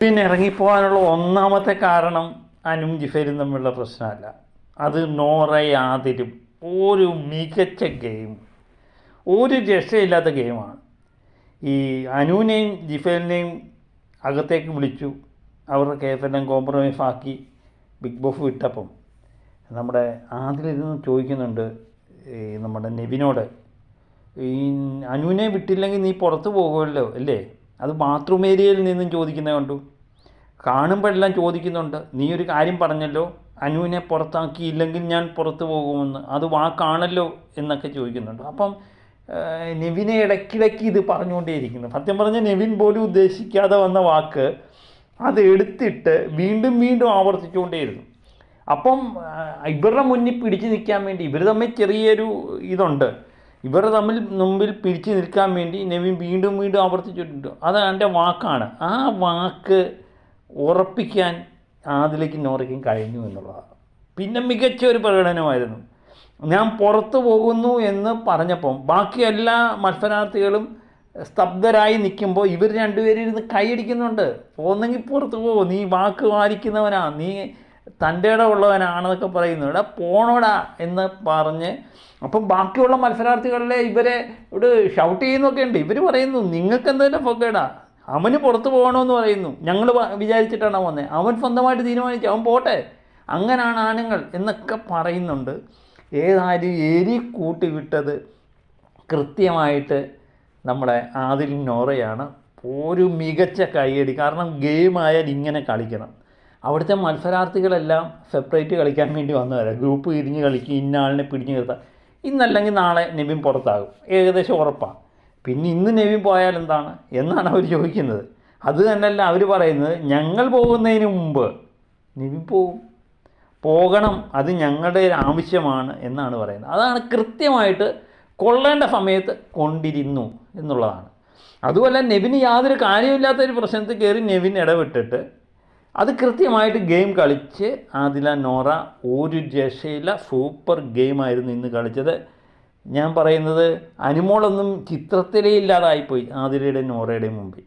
പിന്നെ ഇറങ്ങിപ്പോകാനുള്ള ഒന്നാമത്തെ കാരണം അനും ജിഫേരും തമ്മിലുള്ള പ്രശ്നമല്ല. അത് നോറയാതിരും. ഒരു മികച്ച ഗെയിം ഒരു രക്ഷയില്ലാത്ത ഗെയിമാണ് ഈ അനുവിനെയും ജിഫേലിനെയും അകത്തേക്ക് വിളിച്ചു. അവരുടെ കേസെല്ലാം കോംപ്രമൈസ് ആക്കി ബിഗ് ബോസ് വിട്ടപ്പം നമ്മുടെ ആദ്യം ചോദിക്കുന്നുണ്ട് നമ്മുടെ നെവിനോട് ഈ അനുവിനെ വിട്ടില്ലെങ്കിൽ നീ പുറത്ത് പോകുമല്ലോ അല്ലേ? അത് ബാത്റൂം ഏരിയയിൽ നിന്നും ചോദിക്കുന്നത് കണ്ടു. കാണുമ്പോഴെല്ലാം ചോദിക്കുന്നുണ്ട് നീ ഒരു കാര്യം പറഞ്ഞല്ലോ അനുവിനെ പുറത്താക്കിയില്ലെങ്കിൽ ഞാൻ പുറത്ത് പോകുമെന്ന്. അത് വാക്കാണല്ലോ? എന്നൊക്കെ ചോദിക്കുന്നുണ്ട്. അപ്പം നെവിനെ ഇടയ്ക്കിടയ്ക്ക് ഇത് പറഞ്ഞുകൊണ്ടേയിരിക്കുന്നു. സത്യം പറഞ്ഞാൽ നെവിൻ പോലും ഉദ്ദേശിക്കാതെ വന്ന വാക്ക് അത് എടുത്തിട്ട് വീണ്ടും വീണ്ടും ആവർത്തിച്ചുകൊണ്ടേയിരുന്നു. അപ്പം ഇവരുടെ മുന്നിൽ പിടിച്ചു നിൽക്കാൻ വേണ്ടി ഇവർ തമ്മിൽ ചെറിയൊരു ഇതുണ്ട്. ഇവർ തമ്മിൽ മുമ്പിൽ പിരിച്ചു നിൽക്കാൻ വേണ്ടി നവി വീണ്ടും വീണ്ടും ആവർത്തിച്ചിട്ടുണ്ട്. അത് എന്റെ വാക്കാണ്. ആ വാക്ക് ഉറപ്പിക്കാൻ ആദിലേക്ക് നോറയ്ക്കും കഴിഞ്ഞു എന്നുള്ളതാണ്. പിന്നെ മികച്ച ഒരു പ്രകടനമായിരുന്നു. ഞാൻ പുറത്തു പോകുന്നു എന്ന് പറഞ്ഞപ്പം ബാക്കി എല്ലാ മത്സരാർത്ഥികളും സ്തബ്ധരായി നിൽക്കുമ്പോൾ ഇവർ രണ്ടുപേരും ഇരുന്ന് കൈയടിക്കുന്നുണ്ട്. പോകുന്നെങ്കിൽ പുറത്ത് പോകും നീ വാക്ക് പാലിക്കുന്നവനാ നീ തന്റെ ഉള്ളവനാണെന്നൊക്കെ പറയുന്നു ഇവിടെ പോണോടാ എന്ന് പറഞ്ഞ് അപ്പം ബാക്കിയുള്ള മത്സരാർത്ഥികളിലെ ഇവരെ ഇവിടെ ഷൗട്ട് ചെയ്യുന്നൊക്കെ ഉണ്ട്. ഇവർ പറയുന്നു നിങ്ങൾക്ക് എന്തെങ്കിലും പൊക്കേടാ? അവന് പുറത്ത് പോകണമെന്ന് പറയുന്നു. ഞങ്ങൾ വിചാരിച്ചിട്ടാണ് വന്നത് അവൻ സ്വന്തമായിട്ട് തീരുമാനിച്ചു. അവൻ പോട്ടെ. അങ്ങനാണ് ആണുങ്ങൾ എന്നൊക്കെ പറയുന്നുണ്ട്. ഏതായാലും എരി കൂട്ടി വിട്ടത് കൃത്യമായിട്ട് നമ്മുടെ ആദിൽ നോറയാണ്. ഒരു മികച്ച കൈയടി. കാരണം ഗെയിം ആയാൽ ഇങ്ങനെ കളിക്കണം. അവിടുത്തെ മത്സരാർത്ഥികളെല്ലാം സെപ്പറേറ്റ് കളിക്കാൻ വേണ്ടി വന്നവരാണ് ഗ്രൂപ്പ് തിരിഞ്ഞ് കളിക്കും ഇന്ന ആളിനെ പിടിഞ്ഞ് നിർത്താം. ഇന്നല്ലെങ്കിൽ നാളെ നെവിൻ പുറത്താകും. ഏകദേശം ഉറപ്പാണ് പിന്നെ ഇന്ന് നെവിൻ പോയാൽ എന്താണ്? എന്നാണ് അവർ ചോദിക്കുന്നത്. അത് തന്നെയല്ല അവർ പറയുന്നത്. ഞങ്ങൾ പോകുന്നതിന് മുമ്പ് നെവിൻ പോകും. പോകണം അത് ഞങ്ങളുടെ ആവശ്യമാണ് എന്നാണ് പറയുന്നത്. അതാണ് കൃത്യമായിട്ട് കൊള്ളേണ്ട സമയത്ത് കൊണ്ടിരുന്നു എന്നുള്ളതാണ്. അതുപോലെ നെവിന് യാതൊരു കാര്യമില്ലാത്ത ഒരു പ്രശ്നത്തിൽ കയറി നെവിൻ ഇടപെട്ടിട്ട് അത് കൃത്യമായിട്ട് ഗെയിം കളിച്ച് ആദില നോറ ഒരു രക്ഷയില്ല. സൂപ്പർ ഗെയിമായിരുന്നു ഇന്ന് കളിച്ചത്. ഞാൻ പറയുന്നത് അനുമോളൊന്നും ചിത്രത്തിലേ ഇല്ലാതായിപ്പോയി ആതിരയുടെയും നോറയുടെയും മുമ്പിൽ.